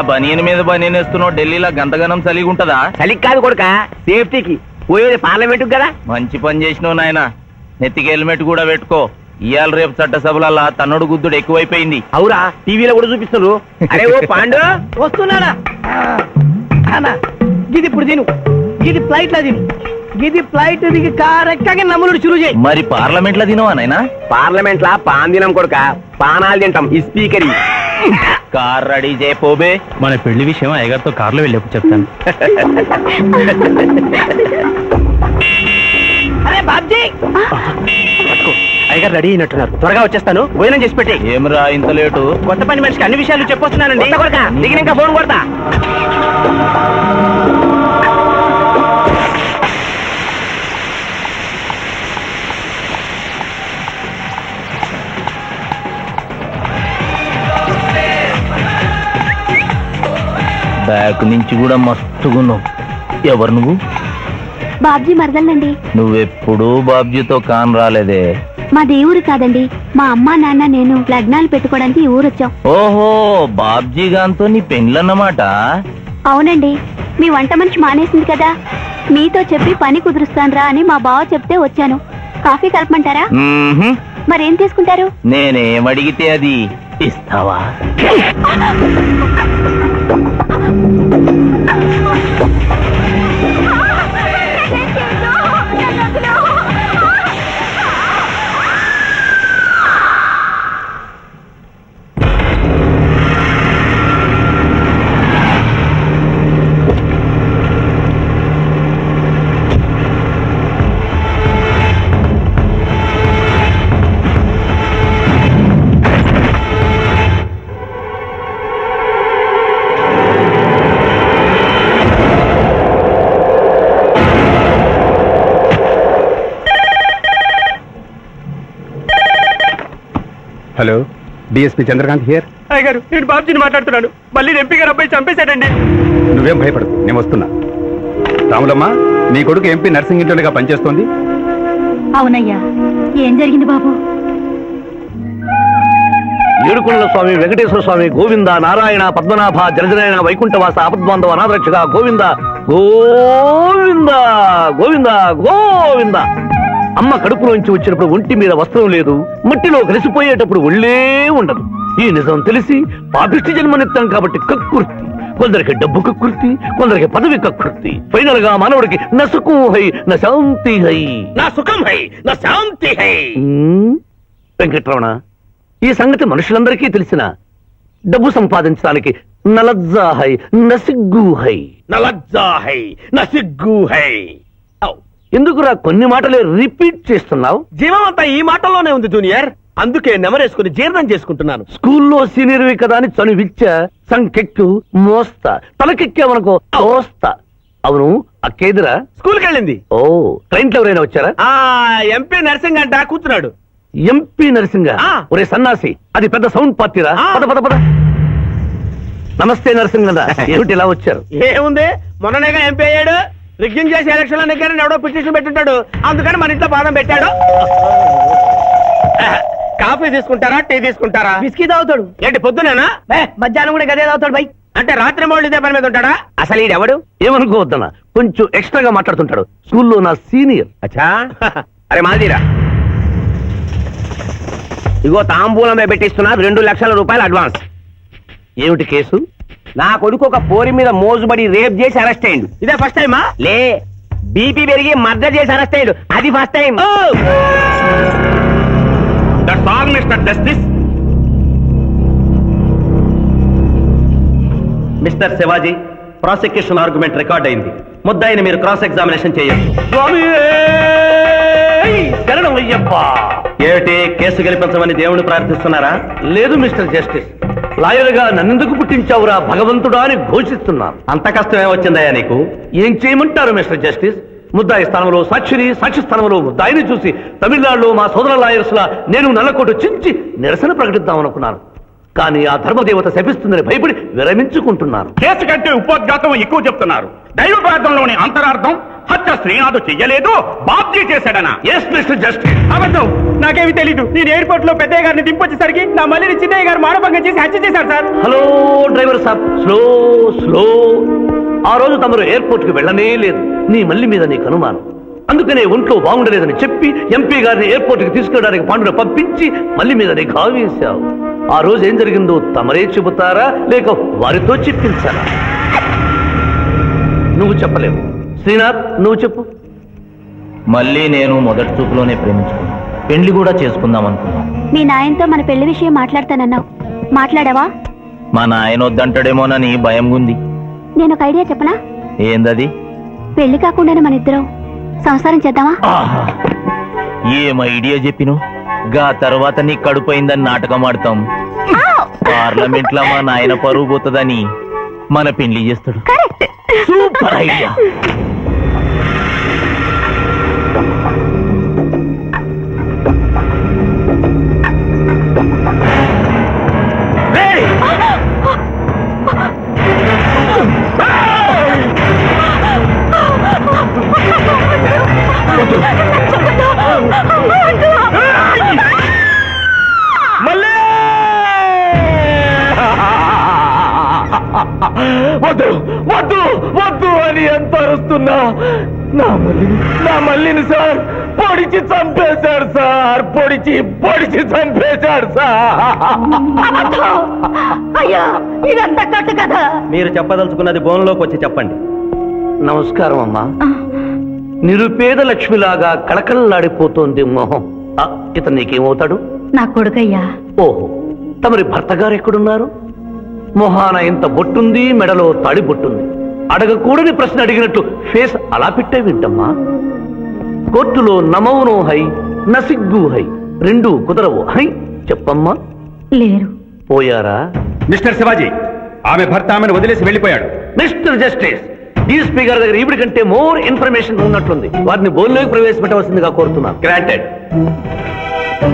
బనియన్ మీద బనియన్ వేస్తున్నావు ఢిల్లీలో గంతగనం సలిగి ఉంటదా చలికి కాదు కొడుక సేఫ్టీకి. పోయేది పార్లమెంట్ కదా? మంచి పని చేసినావు నాయన. నెత్తికి హెల్మెట్ కూడా పెట్టుకో. ఇవాళ రేపు చట్టసభలల్లా తన్నుడు గుద్దుడు ఎక్కువైపోయింది. అవురా టీవీలో కూడా చూపిస్తున్నారు. అరే ఓ పాండు వస్తున్నానా అన్నా గిది ఇప్పుడు తిను. గిది ఫ్లైట్లో తిను. గిది ఫ్లైట్ దిగి కార్ ఎక్కగా నమ్ములుడు చురు చేయి. మరి పార్లమెంట్లో తినవా నాయనా? పార్లమెంట్ లా పాన్ తినం కొడుక పానాలు తింటాం ఈ స్పీకర్. కార్ రెడీ చేయపోబే మన పెళ్ళి విషయం అయ్యగారితో కార్లో వెళ్ళేప్పుడు చెప్తాను. అరే బాబ్జీ! అయ్యగారు రెడీ అయినట్టున్నారు. త్వరగా వచ్చేస్తాను. భోజనం చేసి పెట్టి ఏమిరా ఇంత లేటు? కొత్త పని మనిషికి అన్ని విషయాలు చెప్పొస్తున్నానండి. కొడక? దిగినాక ఫోన్ కొడతా? బ్యాక్ నుంచి కూడా మస్తుగున్నావు ఎవరు నువ్వు? బాబ్జీ మరదలండి. నువ్వెప్పుడూ బాబ్జీతో కాన్ రాలేదే. మా దేవురు కాదండి. మా అమ్మ నాన్న నేను లగ్నాలు పెట్టుకోవడానికి ఈ ఊరు వచ్చాం ఓహో బాబ్జీ గాంతో నీ పెండ్లన్నమాట అవునండి. మీ వంట మనిషి మానేసింది కదా. మీతో చెప్పి పని కుదురుస్తానురా అని మా బావ చెప్తే వచ్చాను. కాఫీ కలపమంటారా? మ్మ్హ్మ్. మరేం తీసుకుంటారు? నేనేం అడిగితే అది ఇస్తావా? హలో డిఎస్పీ చంద్రకాంత్ హియర్ అయ్యగారు నేను బాబుజీని మాట్లాడుతున్నాను. మళ్ళీ ఎంపీ గారు అబ్బాయి చంపేశాడండి. నువ్వేం భయపడదు నేను వస్తున్నా. రాములమ్మ నీ కొడుకు ఎంపీ నర్సింగ్ ఇంటర్గా పనిచేస్తోంది. అవునయ్యా ఏం జరిగింది బాబు? ఏడుకొండల స్వామి వెంకటేశ్వర స్వామి గోవింద నారాయణ పద్మనాభ జలజనాయన వైకుంఠవాస ఆపద్బాంధవ అనాథరక్షక గోవింద గోవింద గోవింద గోవింద. అమ్మ కడుపులోంచి వచ్చినప్పుడు ఒంటి మీద వస్త్రం లేదు మట్టిలో కలిసిపోయేటప్పుడు ఒళ్ళే ఉండదు. ఈ నిజం తెలిసి పాపిష్టి జన్మనిత్తం కాబట్టి కక్కుర్తి కొందరికి డబ్బు కక్కుర్తి కొందరికి పదవి కక్కుర్తి ఫైనల్గా మానవుడికి నసుకు హై నా శాంతి హై. నా సుఖం హై నా శాంతి హై. వెంకట్రమణ ఈ సంగతి మనుషులందరికీ తెలిసిన డబ్బు సంపాదించడానికి నలజ్జా హై నసిగ్గు హై. ఎందుకురా కొన్ని మాటలే రిపీట్ చేస్తున్నావు? జీవం అంతా ఈ మాటల్లోనే ఉంది జూనియర్. అందుకే నెమరేసుకుని జీర్ణం చేసుకుంటున్నాను. స్కూల్లో సీనియర్వి కదా అని చనువిచ్చ సంకెక్కు మోస్తా. తలకెక్కావనుకో మోస్తా అవును అక్కేదిరా? స్కూల్కి వెళ్ళింది ఓ ట్రైన్లో ఎవరైనా వచ్చారా? ఆ ఎంపీ నర్సింగ్ అంట కూర్చున్నాడు. ఎంపీ నరసింగ ఆ. ఒరే సన్నాసి అది పెద్ద సౌండ్ పార్టీరా? ఆ. పద పద పద. నమస్తే నరసింగ ఏమిటి ఇలా వచ్చారు? ఏముంది? మొన్ననేగా ఎంపీ అయ్యాడు. రిగ్గింగ్ చేసి ఎలక్షన్లో నెగ్గారని ఎవడో పిటిషన్ పెట్టుంటాడు. అందుకని మన ఇంట్లో బాదం పెట్టాడు. కాఫీ తీసుకుంటారా టీ తీసుకుంటారా? బిస్కీ తాగుతాడు. ఏంటి పొద్దునేనా? ఏ, మధ్యాహ్నం కూడా గదే తాగుతాడు బై. అంటే రాత్రి మౌళ్ళు ఇదే పని మీద ఉంటాడా? అసలు ఈడెవడు? ఏమనుకోవద్దన్నా కొంచెం ఎక్స్ట్రాగా మాట్లాడుతుంటాడు. స్కూల్లో నా సీనియర్. అచ్చా? అరే మాదిరా ఇగో తాంబూలమే పెట్టిస్తున్నా రెండు లక్షల రూపాయలు అడ్వాన్స్. ఏమిటి కేసు? నా కొడుకు ఒక పోరి మీద మోజుబడి రేప్ చేసి అరెస్ట్ అయ్యిండు. ఇదే ఫస్ట్ టైమా? లే బీపీ పెరిగి మర్డర్ చేసి అరెస్ట్ అయ్యాడు. అది first time. Mister justice mister Shivaji prosecution argument record అయింది. ముద్దాయిని మీరు క్రాస్ ఎగ్జామినేషన్ చేయొచ్చు. అయ్యప్ప! ఏమిటి? కేసు గెలిపించమని దేవుని ప్రార్థిస్తున్నారా? లేదు మిస్టర్ జస్టిస్ లాయర్గా నన్నెందుకు పుట్టించావురా భగవంతుడా అని ఘోషిస్తున్నాను. అంత కష్టమే వచ్చిందయ్యా నీకు? ఏం చేయమంటారు మిస్టర్ జస్టిస్? ముద్దాయి స్థానంలో సాక్షిని సాక్షి స్థానంలో ముద్దాయిని చూసి తమిళనాడులో మా సోదర లాయర్స్ లా నేను నల్లకోటు చించి నిరసన ప్రకటిద్దామనుకున్నాను. కానీ ఆ ధర్మదేవత శపిస్తుందని భయపడి విరమించుకుంటున్నాను. కేసు కంటే ఉపోద్ఘాతం ఎక్కువ చెప్తున్నారు. దైవ ప్రార్థనలోని అంతరార్థం హత్య శ్రీనాథ్ చెయ్యలేదు బాబ్జీ చేశాడనా? ఎస్ మిస్టర్ జస్టిస్ అబద్ధం. నాకేమి తెలీదు. నేను ఎయిర్పోర్ట్లో పెద్దయ్య గారిని దింపొచ్చేసరికి నా మళ్ళీ చిన్నయ్య గారు మానభంగం చేసి హత్య చేశారు సార్. హలో డ్రైవర్ సాబ్. Slow slow. ఆ రోజు తమరు ఎయిర్పోర్ట్కి వెళ్ళనే లేదు. నీ మల్లి మీద నీకు అనుమానం. అందుకనే ఒంట్లో బాగుండలేదని చెప్పి ఎంపీ గారిని ఎయిర్పోర్ట్కి తీసుకెళ్ళడానికి పాండును పంపించి మల్లి మీద నీకు ఆవేశావు ఆ రోజు ఏం జరిగిందో తమరే చెబుతారా లేక వారితో చెప్పించారా? నువ్వు చెప్పలేవు. శ్రీనాథ్ నువ్వు చెప్పు. మళ్ళీ నేను మొదటి చూపులోనే ప్రేమించుకున్నాను పెళ్ళి కూడా చేసుకుందాం అనుకున్నాను మీ నాయనతో మన పెళ్ళి విషయం మాట్లాడతానన్నావు. మాట్లాడావా? మా నాయన వద్దంటాడేమోనని భయం ఉంది నేను ఒక ఐడియా చెప్పనా? ఏందది? పెళ్ళి కాకుండానే మన ఇద్దరం సంసారం చేద్దామా? ఆహా. ఏం ఐడియా చెప్పిను? గా తర్వాత నీ కడుపోయిందని నాటకం ఆడతాం. పార్లమెంట్లో మా నాయన పరువు పోతుందని మన పెళ్ళి చేస్తాడు. Super idea. నా మల్లిని నా మల్లిని సార్ పొడిచి చంపేశాడు సార్ పొడిచి పొడిచి చంపేశాడు సార్. అయ్యా ఇదంతా కట్టు కదా మీరు చెప్పదలుచుకున్నది బోన్లోకి వచ్చి చెప్పండి. నమస్కారం అమ్మా. నిరుపేద లక్ష్మిలాగా కళకళలాడిపోతోంది మొహం. ఆ, ఇతను నీకేమవుతాడు? నా కొడుకయ్యా. ఓహో తమరి భర్త గారు ఎక్కడున్నారు? మొహాన ఇంత బొట్టుంది మెడలో తాడి బొట్టుంది. అడగకూడని ప్రశ్న అడిగినట్టు ఫేస్ అలా పెట్టే వింటమ్మా కోర్టులో నమౌనో హై నసిగ్గు హై రెండు కుదరవు. హై చెప్పమ్మా. లేరు. పోయారా? మిస్టర్ శివాజీ ఆమె భర్త ఆమెను వదిలేసి వెళ్ళిపోయాడు. మిస్టర్ జస్టిస్ డీఎస్పీ గారి దగ్గర ఈవిడి కంటే మోర్ ఇన్ఫర్మేషన్ ఉన్నట్లుంది. వారిని బోల్లోకి ప్రవేశపెట్టవలసిందిగా కోరుతున్నాను. గ్రాంటెడ్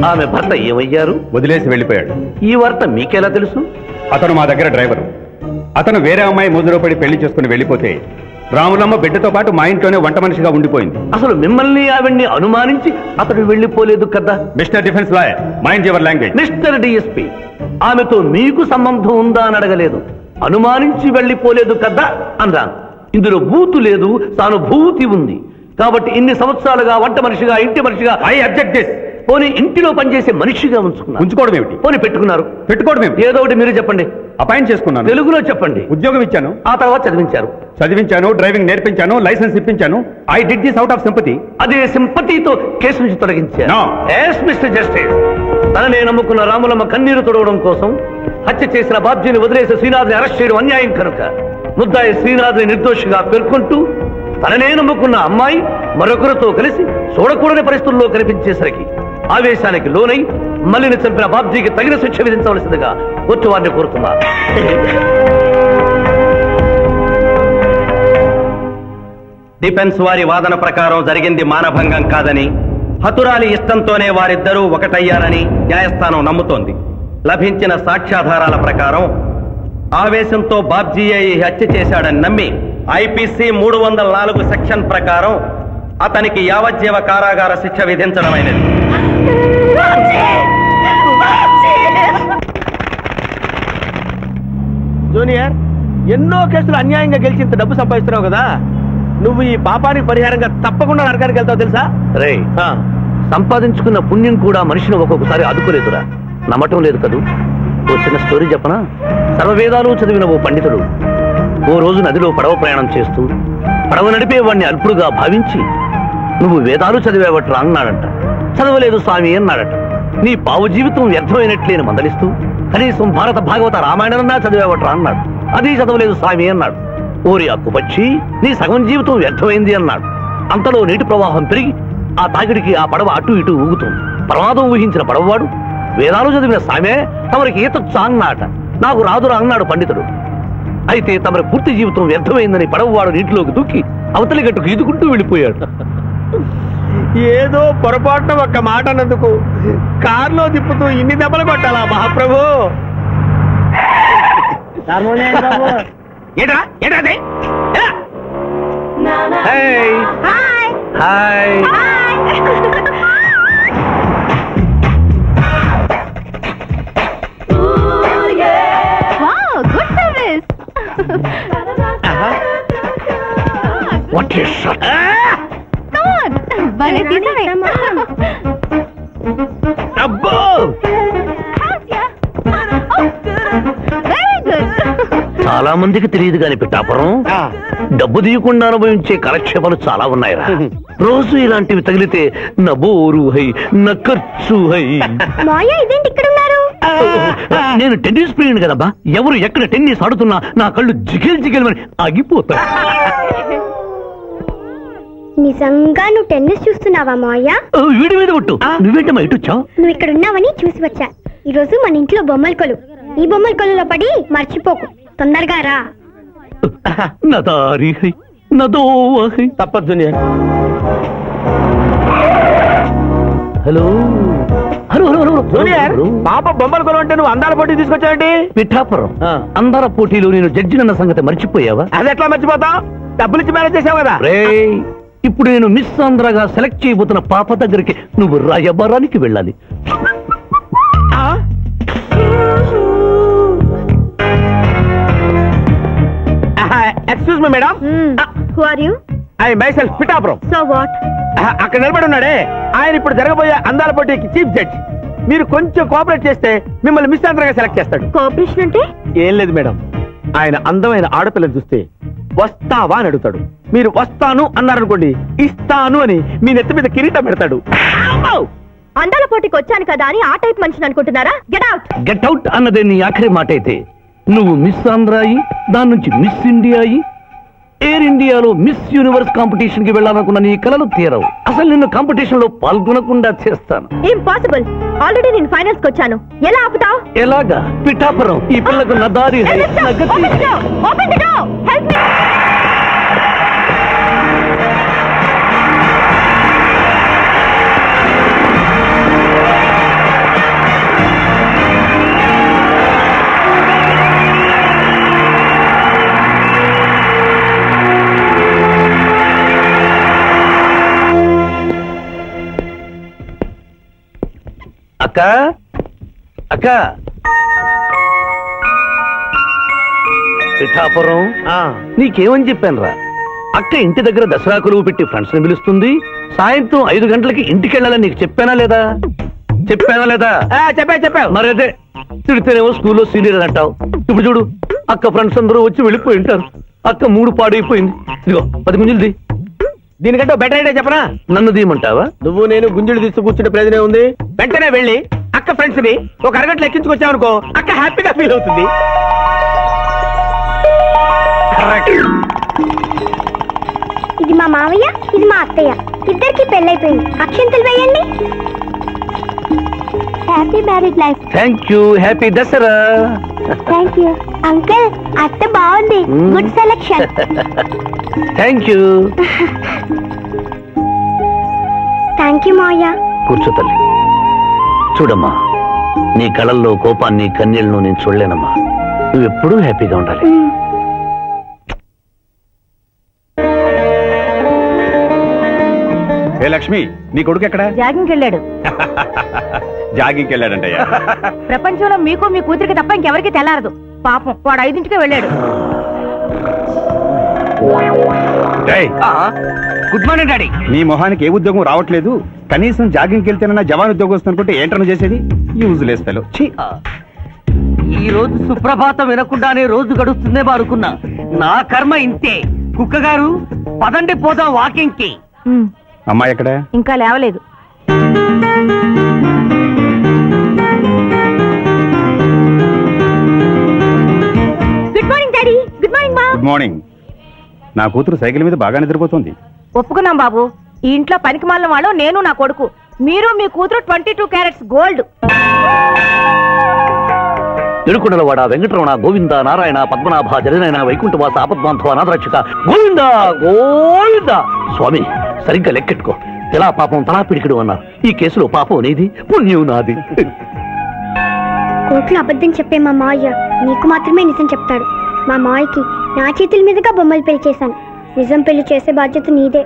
ఆమె భర్త ఏమయ్యారు? వదిలేసి వెళ్ళిపోయాడు. ఈ వార్త మీకెలా తెలుసు? అతను మా దగ్గర డ్రైవరు. అతను వేరే అమ్మాయి ముద్రలో పడి పెళ్ళి చేసుకుని వెళ్ళిపోతే రాములమ్మ బిడ్డతో పాటు మా ఇంట్లోనే వంట మనిషిగా ఉండిపోయింది. అసలు మిమ్మల్ని ఆవిడ్ని అనుమానించి అతడు వెళ్ళిపోలేదు కదా? Mister defence lawyer mind your language. Mister DSP ఆమెతో మీకు సంబంధం ఉందా అని అడగలేదు. అనుమానించి వెళ్ళిపోలేదు కదా? అన్నాను. ఇందులో బూతు లేదు తాను భూతి ఉంది. కాబట్టి ఇన్ని సంవత్సరాలుగా వంట మనిషిగా ఇంటి మనిషిగా ఐ అబ్జెక్ట్ దిస్ పోనీ ఇంటిలో పనిచేసే మనిషిగా ఉంచుకున్నారు. ఉంచుకోవడం ఏమిటి? పోనీ పెట్టుకున్నారు. పెట్టుకోవడం ఏమిటి? ఏదో ఒకటి మీరు చెప్పండి. అపాయింట్ చేసుకున్నాను. తెలుగులో చెప్పండి. ఉద్యోగం ఇచ్చాను. ఆ తర్వాత చదివించారు. చదివించాను డ్రైవింగ్ నేర్పించాను licence ఇప్పించాను. I did this out of sympathy. అదే సింపతితో కేసు నుంచి తొలగించారు. మిస్టర్ జస్టిస్ తననే నమ్ముకున్న రాములమ్మ కన్నీరు తొడవడం కోసం హత్య చేసిన బాబ్జీని వదిలేసి శ్రీనాథ్ని అరెస్ట్ చేయడం అన్యాయం కనుక ముద్దాయి శ్రీనాథ్ని నిర్దోషిగా పేర్కొంటూ తననే నమ్ముకున్న అమ్మాయి మరొకరితో కలిసి చూడకూడని పరిస్థితుల్లో కనిపించేసరికి ఆవేశానికి లోనై మల్లిని చంపిన బాబ్జీకి తగిన శిక్ష విధించవలసిందిగా కోర్టు వారిని కోరుతున్నారు డిఫెన్స్ వారి వాదన ప్రకారం జరిగింది మానభంగం కాదని హతురాలి ఇష్టంతోనే వారిద్దరూ ఒకటయ్యారని న్యాయస్థానం నమ్ముతోంది. లభించిన సాక్ష్యాధారాల ప్రకారం ఆవేశంతో బాబ్జీయే ఈ హత్య చేశాడని నమ్మి ఐపీసీ మూడు వందల నాలుగు సెక్షన్ ప్రకారం అతనికి యావజ్జీవ కారాగార శిక్ష విధించడమైనది. జూనియర్ ఎన్నో కేసులు అన్యాయంగా గెలిచి ఇంత డబ్బు సంపాదిస్తున్నావు కదా. నువ్వు ఈ పాపానికి పరిహారంగా తప్పకుండా నరకానికి వెళ్తావు తెలుసా? రే సంపాదించుకున్న పుణ్యం కూడా మనిషిని ఒక్కొక్కసారి ఆదుకోలేదురా. నమ్మటం లేదు కదూ. ఓ చిన్న స్టోరీ చెప్పనా? సర్వవేదాలు చదివిన ఓ పండితుడు ఓ రోజు నదిలో పడవ ప్రయాణం చేస్తూ పడవ నడిపే వాడిని అల్పుడుగా భావించి నువ్వు వేదాలు చదివేవట్రా అన్నాడంట. చదవలేదు స్వామి అన్నాడట. నీ పావు జీవితం వ్యర్థమైనట్లేని మందలిస్తూ కనీసం భారత భాగవత రామాయణన్నా చదివేవట్రా అన్నాడు. అది చదవలేదు స్వామి అన్నాడు. ఓరి అక్కుపక్షి నీ సగం జీవితం వ్యర్థమైంది అన్నాడు. అంతలో నీటి ప్రవాహం పెరిగి ఆ తాకిడికి ఆ పడవ అటు ఇటు ఊగుతుంది. ప్రమాదం ఊహించిన పడవవాడు వేదాలు చదివిన సామే తమరికి ఈతొచ్చా అన్నాట నాకు రాదురా అన్నాడు పండితుడు. అయితే తమరి పూర్తి జీవితం వ్యర్థమైందని పడవవాడు నీటిలోకి దూకి అవతలి గట్టుకు ఈదుకుంటూ వెళ్ళిపోయాడు. ఏదో పొరపాటున ఒక్క మాట అన్నందుకు కారులో తిప్పుతూ ఇన్ని దెబ్బలు కొట్టాలా మహాప్రభు? Hi hi service what is భలే తీసావే. అబ్బో. చాలా మందికి తెలియదు కాని పిట్టాపురం డబ్బు తీయకుండా అనుభవించే కాలక్షేపాలు చాలా ఉన్నాయిరా. రోజు ఇలాంటివి తగిలితే నా బోరు హై నా ఖర్చు హై. మాయా ఇదేంటి ఇక్కడ ఉన్నారు? నేను టెన్నిస్ ప్లేయర్ కదబ్బా. ఎవరు ఎక్కడ టెన్నిస్ ఆడుతున్నా నా కళ్ళు జిగిల్ జిగిల్ ఆగిపోతాయి. నిజంగా నువ్వు టెన్నిస్ చూస్తున్నావా మాయా ఓ, వీడి మీద కొట్టు. నువ్వేంటమ్మా ఇటు వచ్చావు? నువ్వు ఇక్కడ ఉన్నావని చూసి వచ్చా. ఈ రోజు మన ఇంట్లో బొమ్మల కొలు. ఈ బొమ్మల కొలులో పడి మర్చిపోకు. తొందరగా రా. తప్పదు హలో. Hello hello junior. పాప బొమ్మల కొలు అంటే నువ్వు అందాల పోటీ తీసుకొచ్చావంటి? పిఠాపురం. ఆ. అందర పోటీలో నేను జడ్జినన్న సంగతి మర్చిపోయావా? అది ఎట్లా మర్చిపోతావు? డబ్బులు ఇచ్చి మేనేజ్ చేసావు కదా. రేయ్ ఇప్పుడు నేను మిస్ ఆంధ్రగా సెలెక్ట్ చేయబోతున్న పాప దగ్గరికి నువ్వు రాయబారానికి వెళ్ళాలి. Excuse me madam who are you I myself Pithapuram so what అక్కడ నిలబడి ఉన్నాడే. ఆయన ఇప్పుడు జరగబోయే అందాల పోటీకి చీఫ్ జడ్జ్ మీరు కొంచెం కోఆపరేట్ చేస్తే మిమ్మల్ని మిస్ ఆంధ్రగా సెలెక్ట్ చేస్తాడు. కోఆపరేషన్ అంటే? ఏం లేదు మేడం ఆయన అందమైన ఆడపిల్లని చూస్తే వస్తావా అని అడుగుతాడు. మీరు వస్తాను అన్నారనుకోండి ఇస్తాను అని మీ నెత్తి మీద కిరీటం పెడతాడు. అందాల పోటీకి వచ్చాను కదా అని ఆ టైప్ మనిషిని అనుకుంటున్నారా? గెట్ అవుట్ గెట్ అవుట్ అన్నదే నీ ఆఖరి మాట అయితే. నువ్వు మిస్ ఆంధ్ర అయి దాని నుంచి మిస్ ఇండియా అయి ఎయిర్ ఇండియాలో మిస్ యూనివర్స్ కాంపిటీషన్కి వెళ్ళాలనుకున్న నీ కలలు తీరవు. అసలు నిన్ను కాంపిటీషన్లో పాల్గొనకుండా చేస్తాను. ఇంపాసిబుల్ ఆల్రెడీ నేను ఫైనల్స్కి వచ్చాను. ఎలా ఆపుతావ్? ఎలాగా? పిఠాపురం. ఈ పిల్లకు నా దారి అక్క? అక్క? పిఠాపురం? నీకేమని చెప్పాను రా అక్క ఇంటి దగ్గర దసరా కొలువు పెట్టి ఫ్రెండ్స్ని పిలుస్తుంది. సాయంత్రం ఐదు గంటలకి ఇంటికి వెళ్ళాలని నీకు చెప్పానా లేదా? చెప్పానా లేదా? చెప్పా చెప్పావు మరి అదే తిడితేనేమో స్కూల్లో సీనియర్ అని అంటావు. ఇప్పుడు చూడు అక్క ఫ్రెండ్స్ అందరూ వచ్చి వెళ్ళిపోయి ఉంటారు. అక్క మూడు పాడైపోయింది. ఇదిగో పది గుంజులది. దీనికంటే బెటర్ ఐడియా చెప్పనా? నన్ను దీయమంటావా? నువ్వు నేను గుంజుడు తీస్తూ కూర్చుంటే ప్రయోజనం ఉంది. వెంటనే వెళ్ళి అక్క ఫ్రెండ్స్ని ఒక అరగంటలో ఎక్కించుకొచ్చావనుకో అక్క హ్యాపీగా ఫీల్ అవుతుంది. ఇది మా మావయ్య ఇది మా అత్తయ్య. ఇద్దరికి పెళ్ళైపోయింది. అక్షంతలు వేయండి. Happy marriage life thank you happy Dasara. Thank you uncle అత్త బాగుంది. Good selection thank you thank you మావయ్య. కూర్చో తల్లి. చూడమ్మా నీ కళల్లో కోపాన్ని కన్నీళ్ళను నేను చూడలేనమ్మా. నువ్వు ఎప్పుడూ హ్యాపీగా ఉండాలి. ఏ లక్ష్మి నీ కొడుకు ఎక్కడ? జాగింగ్ వెళ్ళాడు జాగింగ్కి వెళ్ళాడంటయ్యా ప్రపంచంలో మీకు మీ కూతురికి తప్ప ఇంకెవరికి తెల్లారదు. పాపం వాడు ఐదింటికే వెళ్ళాడు. Good morning daddy. నీ మొహానికి ఏ ఉద్యోగం రావట్లేదు? కనీసం జాగింగ్కి వెళ్తేనన్నా జవాన్ ఉద్యోగం వస్తుంది అనుకుంటే ఏంటన్నా చేసేది? యూజ్ లేస్ ఫెలో ఛీ ఈ రోజు సుప్రభాతం వినకుండానే రోజు గడుస్తుందే అనుకున్నా. నా కర్మ ఇంతే. కుక్క గారు పదండి పోదాం వాకింగ్కి అమ్మాయి ఎక్కడ? ఇంకా లేవలేదు. Good morning. నా కూతురు సైకిల్ మీద బాగా నిద్రపోతుంది. ఒప్పుకున్నాం బాబు. ఈ ఇంట్లో పనికి మాలిన వాళ్ళు నేను నా కొడుకు. మీరు మీ కూతురు ట్వంటీ టూ క్యారెట్స్ గోల్డ్. తిరుకుడలవాడ వెంకటరమణ గోవింద నారాయణ పద్మనాభ జగనైన వైకుంఠవాస ఆపద్బాంధవ అనాథరక్షక గోవింద గోవింద. స్వామి సరిగ్గా లెక్కెట్టుకో. ఇలా పాపం తలా పిడికిడు అన్నారు ఈ కేసులో పాపం నీది పుణ్యం నాది. కోట్లు అబద్ధం చెప్పే మా మావయ్య నీకు మాత్రమే నిజం చెప్తాడు. మా మావయ్యకి నా చేతుల మీదుగా బొమ్మలు పెళ్ళి చేశాను. నిజం పెళ్ళి చేసే బాధ్యత నీదే.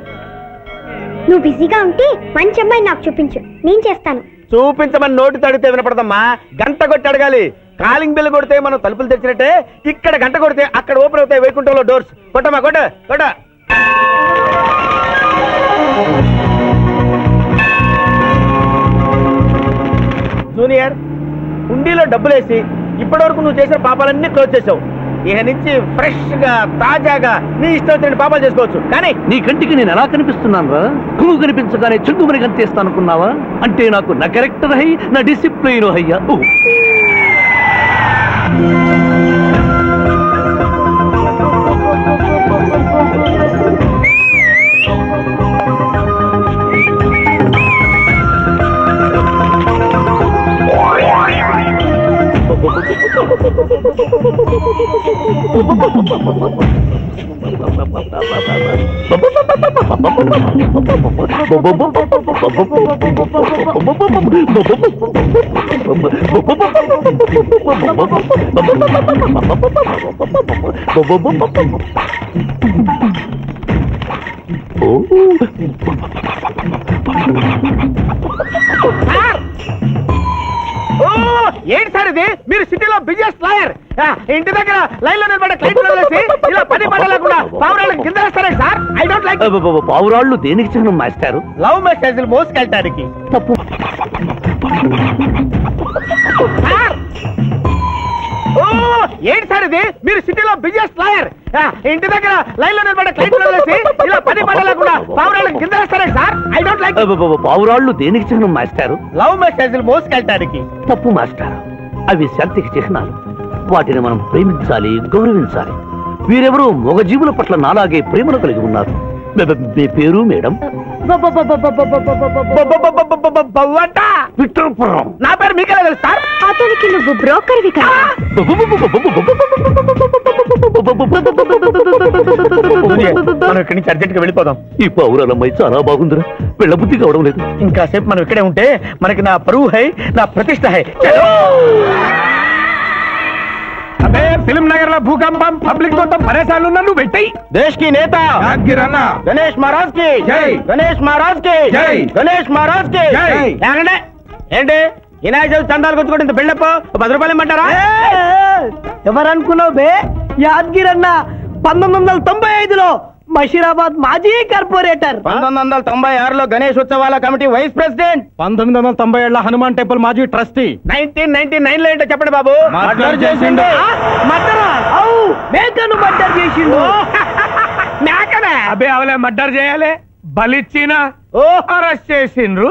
నువ్వు బిజీగా ఉంటే మంచి అమ్మాయి నాకు చూపించు. నేను చేస్తాను. చూపించమని నోటి తడితే వినపడదమ్మా. గంట కొట్టి అడగాలి. కాలింగ్ బిల్ కొడితే మనం తలుపులు తెచ్చినట్టే ఇక్కడ గంట కొడితే అక్కడ ఓపెన్ అవుతాయి వైకుంఠంలో డోర్స్. కొట్టమ్మా కొట్ట కొట్ట. జూనియర్ హుండీలో డబ్బులేసి ఇప్పటి వరకు నువ్వు చేసిన పాపాలన్నీ క్లోజ్ చేసావు. ఇక నుంచి ఫ్రెష్గా తాజాగా నీ ఇష్టం వచ్చిన పాపాలు చేసుకోవచ్చు. కానీ నీ కంటికి నేను ఎలా కనిపిస్తున్నాను రా? నువ్వు కనిపించగానే చెంగుమని కనిపిస్తాను అనుకున్నావా? అంటే నాకు నా క్యారెక్టర్ హై నా డిసిప్లిన్ అయ్యా ఓ. ఓ ఏంటి సార్ ఇది మీరు సిటీలో బిజినెస్ లాయర్ ఇంటి దగ్గర లైన్లో నిలబడే క్లయింట్ వదిలేసి ఇలా పని పని లేకుండా పావురాళ్ళకి కింద వేస్తారే సార్? ఐ డోంట్ లైక్ పావురాళ్ళు దేనికి చిహ్నం మాస్టారు? లవ్ మెసేజ్లు మోసుకెళ్ళటానికి. తప్పు. ఏంటి సార్ ఇది? మీరు సిటీలో బిజినెస్ లాయర్. ఇంటి దగ్గర లైన్లో నిలబడే క్లయింట్ వదిలేసి ఇలా పని పని లేకుండా పావురాళ్ళకి కింద వేస్తారే సార్? ఐ డోంట్ లైక్ పావురాళ్ళు దేనికి చిహ్నం మాస్టారు? లవ్ మెసేజ్లు మోసుకెళ్ళటానికి. తప్పు మాస్టర్. అవి శాంతికి చిహ్నాలు. వాటిని మనం ప్రేమించాలి గౌరవించాలి వీరెవరూ మూగజీవుల పట్ల నాలాగే ప్రేమను కలిగి ఉన్నారు పేరు మేడం నా పేరు తెలుసు సార్ అతనికి నువ్వు బ్రోకర్వి కదా మనం ఇక్కడి నుంచి అర్జెంట్గా వెళ్ళిపోదాం ఈ పౌరాలమ్మాయి చాలా బాగుందిరా వెళ్ళబుద్ధి కావడం లేదు ఇంకా సేపు మనం ఇక్కడే ఉంటే మనకి నా పరువు హై నా ప్రతిష్ట హై అబే ఫిల్మ్ నగర్లో భూకంపం పబ్లిక్ మొత్తం పరేషాన్లు ఉన్నా నువ్వు పెట్టాయి దేశ్కి నేత గణేష్ మహారాజ్కి జై. గణేష్ మహారాజ్కి జై. గణేష్ మహారాజ్కి జై. ఏమండే? ఏంటి? వినాయక చవితి చందాలు కొట్టుకుంటే ఇంత బిల్డప్? పది రూపాయలు ఇమ్మంటారా? ఎవరనుకున్నావు బే? యాద్గిరి అన్న పంతొమ్మిది వందల తొంభై ఐదులో బషీరాబాద్ మాజీ కార్పొరేటర్. పంతొమ్మిది వందల తొంభై ఆరులో గణేష్ ఉత్సవాల కమిటీ వైస్ ప్రెసిడెంట్. పంతొమ్మిది వందల తొంభై ఏళ్ళ హనుమాన్ టెంపుల్ మాజీ ట్రస్టీ. నైన్టీన్ నైన్టీ నైన్లో ఏంటో చెప్పండి బాబు. మర్డర్ చేసిండు. మర్డరా? అవు మేకను మర్డర్ చేసిండు. మేకనే. అబే అవలే మర్డర్ చేయాలి. బలిచ్చిన. ఓ అరెస్ట్ చేసిండ్రు.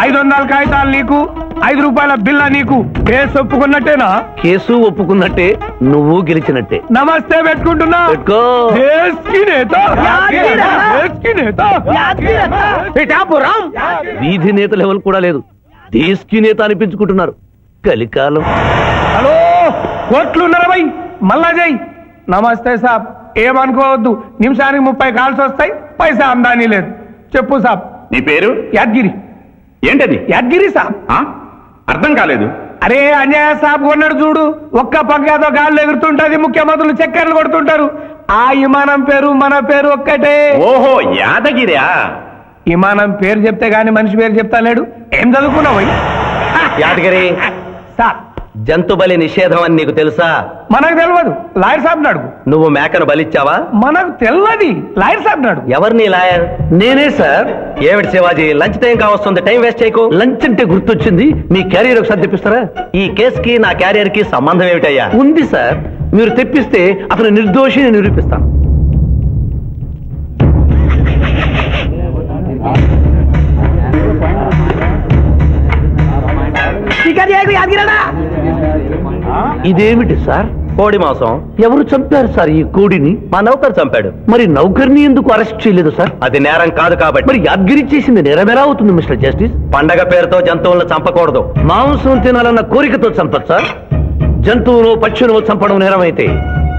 ఐదు వందల కాగితాలు నీకు ఐదు రూపాయల బిల్ల నీకు. కేసు ఒప్పుకున్నట్టేనా? కేసు ఒప్పుకున్నట్టే నువ్వు గెలిచినట్టే. నమస్తే పెట్టుకుంటున్నా. వీధి నేత లెవెల్ కూడా లేదు. దేశీ నేత అనిపించుకుంటున్నారు. కలికాలం. హలో కోట్లు ఉన్నారా భయ్ మళ్ళా జై. నమస్తే సాబ్. ఏమనుకోవద్దు. నిమిషానికి ముప్పై కాల్స్ వస్తాయి. పైసా అందానీ లేదు. చెప్పు సాబ్. నీ పేరు? యాద్గిరి. ఏంటది? యాద్గిరి సాబ్. ఆ? అర్థం కాలేదు. అరే అన్యాయ సాబ్ కొన్నాడు చూడు. ఒక్క పక్కతో గాల్లో ఎగురుతుంటది ముఖ్యమంత్రులు చక్కర్లు కొడుతుంటారు. ఆ విమానం పేరు మన పేరు ఒక్కటే. ఓహో యాదగిరా విమానం పేరు చెప్తే గాని మనిషి పేరు చెప్తా లేడు. ఏం చదువుకున్నావు యాదగిరి. సార్ జంతు బలి నిషేధం అని నీకు తెలుసా? మనకు తెలియదు లాయర్ సాబ్ అడుగు. నువ్వు మేకను బలిచ్చావా? మనకు తెలియదు లాయర్ సాబ్ అడుగు. ఎవరిని లాయర్? నేనే సార్. ఏమిటి శివాజీ లంచ్ టైం కావస్తుంది టైం వేస్ట్ చేయకు. లంచ్ అంటే గుర్తొచ్చింది. మీ క్యారియర్ ఒకసారి తెప్పిస్తారా? ఈ కేసుకి నా క్యారియర్కి సంబంధం ఏమిటయ్యా? ఉంది సార్. మీరు తెప్పిస్తే అతను నిర్దోషి నిరూపిస్తాను. ఇదేమిటి సార్? కోడి మాంసం. ఎవరు చంపారు సార్ ఈ కోడిని? మా నౌకరు చంపాడు. మరి నౌకర్ని ఎందుకు అరెస్ట్ చేయలేదు సార్? అది నేరం కాదు కాబట్టి. మరి యాద్గిరి చేసింది నేరమేలా అవుతుంది మిస్టర్ జస్టిస్? పండగ పేరుతో జంతువులను చంపకూడదు. మాంసం తినాలన్న కోరికతో చంపచ్చా జంతువును పక్షును చంపడం నేరమైతే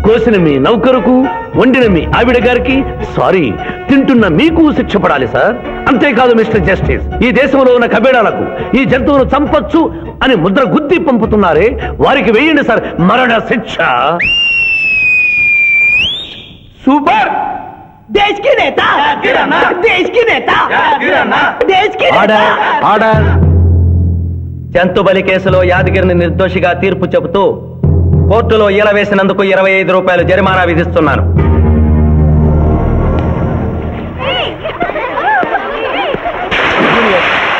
కోసిన మీ నౌకరుకు వండిన మీ ఆవిడ గారికి సారీ తింటున్న మీకు శిక్ష పడాలి సార్. అంతేకాదు మిస్టర్ జస్టిస్ ఈ దేశంలో ఉన్న కబేడాలకు ఈ జంతువును చంపొచ్చు అని ముద్ర గుద్ది పంపుతున్నారే వారికి వేయండి సార్ మరణ శిక్ష. సూపర్! దేశ్కి నేత దేశ్కి నేత! దేశ్కి ఆర్డర్ ఆర్డర్. జంతు బలి కేసులో యాదగిరిని నిర్దోషిగా తీర్పు చెబుతూ కోర్టులో ఈల వేసినందుకు ఇరవై ఐదు రూపాయలు జరిమానా విధిస్తున్నాను.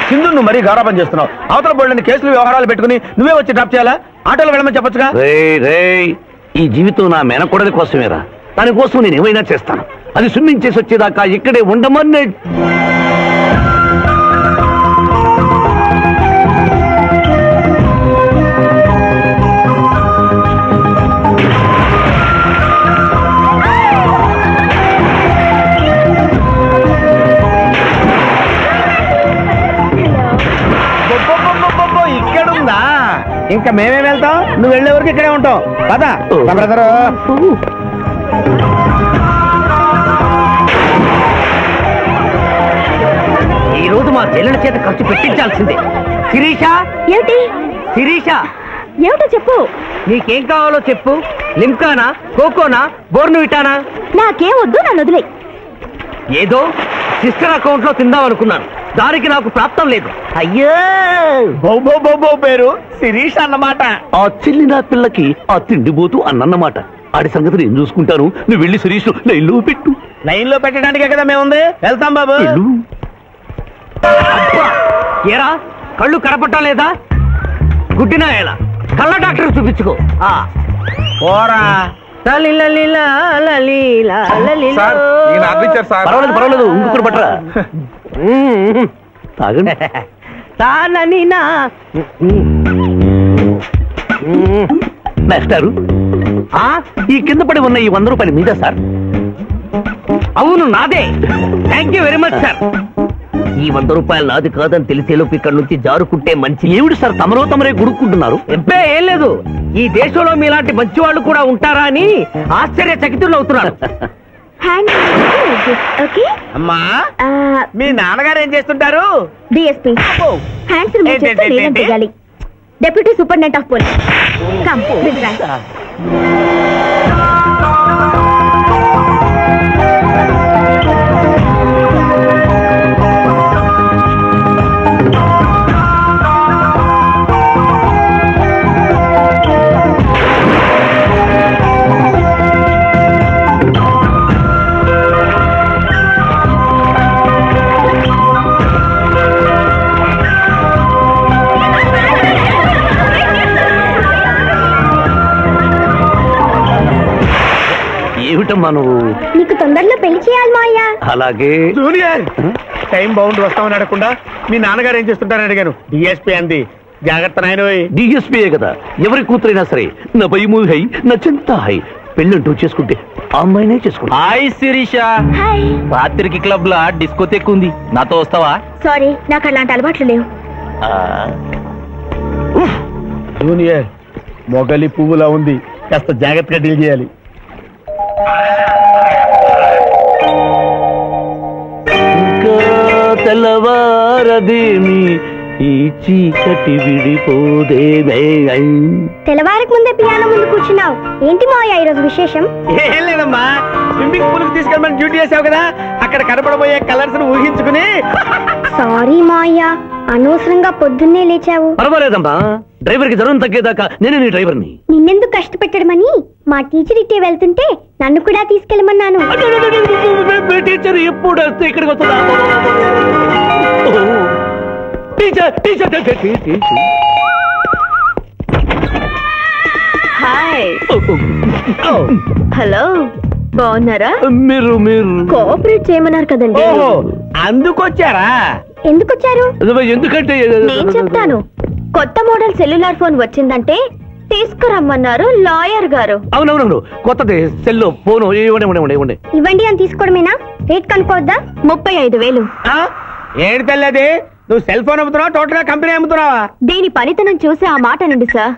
సింధు నువ్వు మరీ గారాబం చేస్తున్నావు. అవతల బోళ్ళని కేసులు వ్యవహారాలు పెట్టుకుని నువ్వే వచ్చి డ్రాప్ చేయాలా? ఆటోలో వెళ్ళమని చెప్పొచ్చుగా? రే రే ఈ జీవితం నా మెనకొడది కోసమేరా. దానికోసం నేను ఏమైనా చేస్తాను. అది స్విమ్మింగ్ చేసి వచ్చేదాకా ఇక్కడే ఉండమని ఇంకా మేమే వెళ్తాం. నువ్వు వెళ్ళే వరకు ఇక్కడే ఉంటాం. పదా. బ్రదరు ఈ రోజు మా చెల్లెల చేత ఖర్చు పెట్టించాల్సిందే. శిరీష? ఏమిటి? శిరీష? ఏమిటో చెప్పు. నీకేం కావాలో చెప్పు. లిమ్కానా? కోకోనా? బోర్నువిటానా నాకేం వద్దు నన్ను వదిలే ఏదో సిస్టర్ అకౌంట్లో తిందాం అనుకున్నాను దానికి నాకు ప్రాప్తం లేదు. అయ్యో! బొబ్బో బొబ్బో పేరు శిరీష్ అన్నమాట. ఆ చెల్లి నా పిల్లకి ఆ తిండిపోతూ అన్నమాట ఆడి సంగతి నేను చూసుకుంటాను? నువ్వు వెళ్ళి సురేష్ లైన్లో పెట్టు. లైన్లో పెట్టడానికే కదా మేముంది? వెళ్తాం బాబు! ఏరా? కళ్ళు కనపట్టం లేదా? గుడ్డినా ఎలా? కళ్ళ డాక్టర్ చూపించుకో. ఆ. పోరా. లలిల లిల లలిల లలిల. పర్వాలేదు పర్వాలేదు ఇంకొకరు పట్టరా తాగండి. మాస్టారు? ఈ కింద పడి ఉన్న ఈ వంద రూపాయలు మీద సార్. అవును నాదే. Thank you very much sir ఈ వంద రూపాయలు నాది కాదని తెలిసేలోపు ఇక్కడ నుంచి జారుకుంటే మంచి ఏమిటి సార్ తమరో తమరే గుడుక్కుంటున్నారు? ఎబ్బే ఏం లేదు. ఈ దేశంలో మీలాంటి మంచి వాళ్ళు కూడా ఉంటారా అని ఆశ్చర్య చకితులు ఓకే అమ్మా. మీ నాన్నగారు ఏం చేస్తుంటారు? డిఎస్పీ. హ్యాండ్స్ రిమూవ్ చేస్తే deputy superintendent of police come నువ్వు నీకు తొందరలో పెళ్ళి చేయాలి మావయ్య. అలాగే. జూనియర్ టైం బాగుండి వస్తామని అడగకుండా మీ నాన్నగారు ఏం చేస్తుంటారని అడిగాను. డిఎస్పీ అంది. జాగ్రత్త నాయనోయ్. డిఎస్పీయే కదా? ఎవరి కూతురైనా సరే నా భయము హై నా చింత హై. పెళ్ళంటూ చేసుకుంటే ఆ అమ్మాయినే చేసుకుంటా. హాయ్ శిరీష. హాయ్. రాత్రికి క్లబ్ లా డిస్కోతెక్ ఉంది నాతో వస్తావా? సారీ నాకు అలాంటి అలవాట్లు లేవు. జూనియర్ మొగలి పువ్వులా ఉంది. కాస్త జాగ్రత్తగా డీల్ చేయాలి. తెల్లవారదేమి ఈ చీకటి విడిపోదేమే తెల్లవారికి ముందే పియానో ముందు కూర్చున్నావు. ఏంటి మావయ్య ఈరోజు విశేషం? ఏం లేదమ్మా స్విమ్మింగ్ పూల్కి తీసుకెళ్ళమని డ్యూటీ చేసావు కదా అక్కడ కనపడబోయే కలర్స్ ఊహించుకుని. సారీ మావయ్య అనవసరంగా పొద్దున్నే లేచావు. పర్వాలేదమ్మా డ్రైవర్కి జ్వరం తగ్గేదాకా నేనే నీ డ్రైవర్ని. నిన్నెందుకు కష్టపెట్టడమని? మా టీచర్ ఇట్టే వెళ్తుంటే నన్ను కూడా తీసుకెళ్ళమన్నాను. టీచర్ ఎప్పుడు వస్తే ఇక్కడికి వస్తుందా టీచర్ టీచర్ హాయ్ హలో బాగున్నారా? మీరు మీరు. కోఆపరేట్ చేయమన్నారు కదండి. ఓహో అందుకొచ్చారా? ఎందుకు వచ్చారు ఎందుకంటే నేను చెప్తాను. కొత్త మోడల్ సెల్యులార్ ఫోన్ వచ్చిందంటే తీసుకురమ్మన్నారు లాయర్ గారు. అవునవునవును. కొత్తది. సెల్లు ఫోను ఇవ్వండి ఇవ్వండి ఇవ్వండి అని తీసుకోవడమేనా? రేట్ కనుక్కోవద్దా? ముప్పై ఐదు వేలు. ఆ? ఏంటి తెల్లది నువ్వు సెల్ ఫోన్ అమ్ముతున్నావా? టోటల్గా కంపెనీ అమ్ముతున్నావా? దీని పనితనం చూసి ఆ మాట నుండి సార్.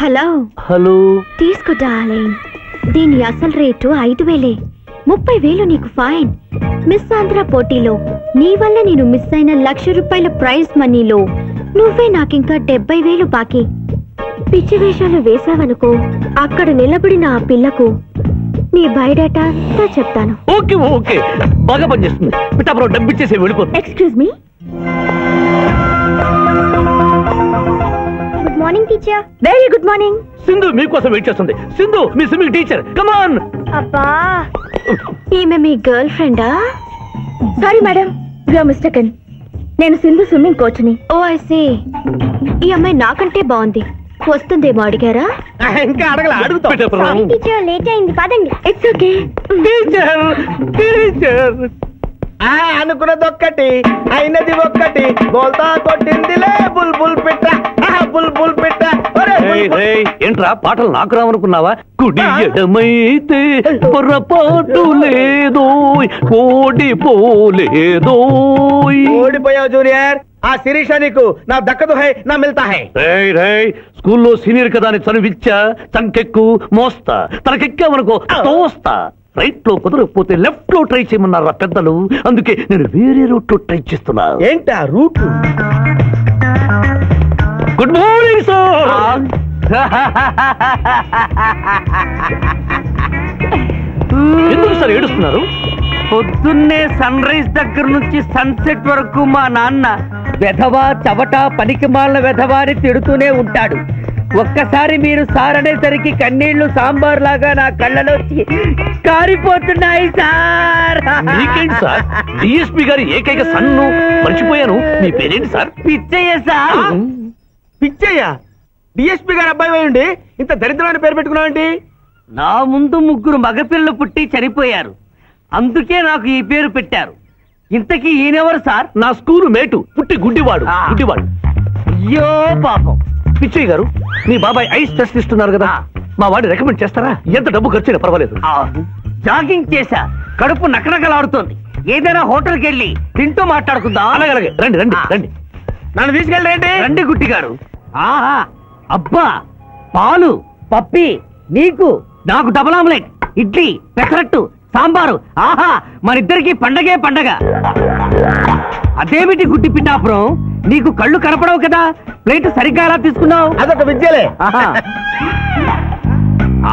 హలో. హలో. తీసుకో డార్లింగ్. దీని అసలు రేటు ఐదు వేలే. ముప్పై వేలు నీకు ఫైన్. మిస్ ఆంధ్ర పోటీలో నీ వల్ల నేను మిస్ అయిన లక్ష రూపాయల ప్రైజ్ మనీలో. నువ్వే నాకింకా డెబ్బై వేలు బాకీ. పిచ్చి వేషాలు వేశావనుకో అక్కడ నిలబడిన ఆ పిల్లకు నీ బయోడేటా అంతా చెప్తాను. Okay okay. బాగా పనిచేస్తుంది. పిఠాపురం డబ్బిచ్చేసి వెళ్ళిపోతుంది excuse me good morning teacher very good morning Sindhu మీకోసం వెయిట్ చేస్తుంది. సింధు మీ స్విమ్మింగ్ టీచర్ కమాన్ అబ్బా ఈమె మీ గర్ల్ ఫ్రెండా సారీ మేడం యు మిస్టేకన్ నేను సింధు స్విమ్మింగ్ కోచ్ని ఓ ఐ సీ ఈ అమ్మాయి నాకంటే బాగుంది. వస్తుందేమో అడిగారా? ఇంకా అడగల టీచర్ లేట్ అయింది పదండి. It's okay teacher teacher. ఆ, అనుకున్నది ఒక్కటి అయినది ఒక్కటి. బోల్తా కొట్టిందిలే బుల్ బుల్ పిట్ట బుల్ బుల్ పిట్ట ఏంట్రా పాటలు నాకు రావనుకున్నావా? కుడి ఎడమైతే పొరపాటు లేదో కోడి పోలేదో ఓడిపోయావు జూనియర్. ఆ శిరీష నీకు నా దక్కదు హై నా మిల్తా హై. స్కూల్లో సీనియర్ కదా అని చనువిచ్చా చంకెక్కు మోస్తా తనకెక్కామనుకో తోస్తా. రైట్లో కుదరకపోతే లెఫ్ట్లో ట్రై చేయమన్నారు పెద్దలు? అందుకే నేను వేరే రూట్లో ట్రై చేస్తున్నా. ఏంటా రూట్? గుడ్ మార్నింగ్ సార్ ఎందుకు సార్ ఏడుస్తున్నారు? పొద్దున్నే సన్ రైజ్ దగ్గర నుంచి సన్సెట్ వరకు మా నాన్న వెధవా చవట పనికి మాలిన వెధవా అని తిడుతూనే ఉంటాడు. ఒక్కసారి మీరు సార్ అనేసరికి కన్నీళ్ళు సాంబార్ లాగా నా కళ్ళలో కారిపోతున్నాయి సార్. మీకేంటి సార్? డిఎస్పి గారి ఏకైక సన్ను. మర్చిపోయాను. మీ పేరేంటి sir? Pichayya sir. Pichayya DSP గారు అబ్బాయి అయి ఉండి ఇంత దరిద్రమైన పేరు పెట్టుకున్నావేంటి? నా ముందు ముగ్గురు మగపిల్లలు పుట్టి చనిపోయారు. అందుకే నాకు ఈ పేరు పెట్టారు. ఇంతకీ ఈయనెవరు సార్? నా స్కూలు మేటు. పుట్టి గుడ్డివాడు. ఆ. గుడ్డివాడు. అయ్యో పాపం. పిచ్చయ్య గారు మీ బాబాయ్ ఐస్ టెస్ట్ ఇస్తున్నారు కదా. మా వాడిని రికమెండ్ చేస్తారా? ఎంత డబ్బు ఖర్చు అయినా పర్వాలేదు. ఆ, జాగింగ్ చేశా. కడుపు నకనకలాడుతోంది. ఏదైనా హోటల్కి వెళ్ళి తింటూ మాట్లాడుకుందాం. అలాగే అలాగే. రండి రండి ఆ. రండి. నన్ను తీసుకెళ్ళండి. రండి గుట్టి గారు. ఆహా అబ్బా పాలు పప్పి నీకు నాకు డబల్ ఆమ్లెట్ ఇడ్లీ పెసరట్టు సాంబారు. ఆహా మనిద్దరికి పండగే పండగ. అదేమిటి గుడ్డి పిఠాపురం? నీకు కళ్ళు కనపడవు కదా? ప్లేట్ సరిగ్గా ఎలా తీసుకున్నావు? అదొక విద్యలే. ఆహా.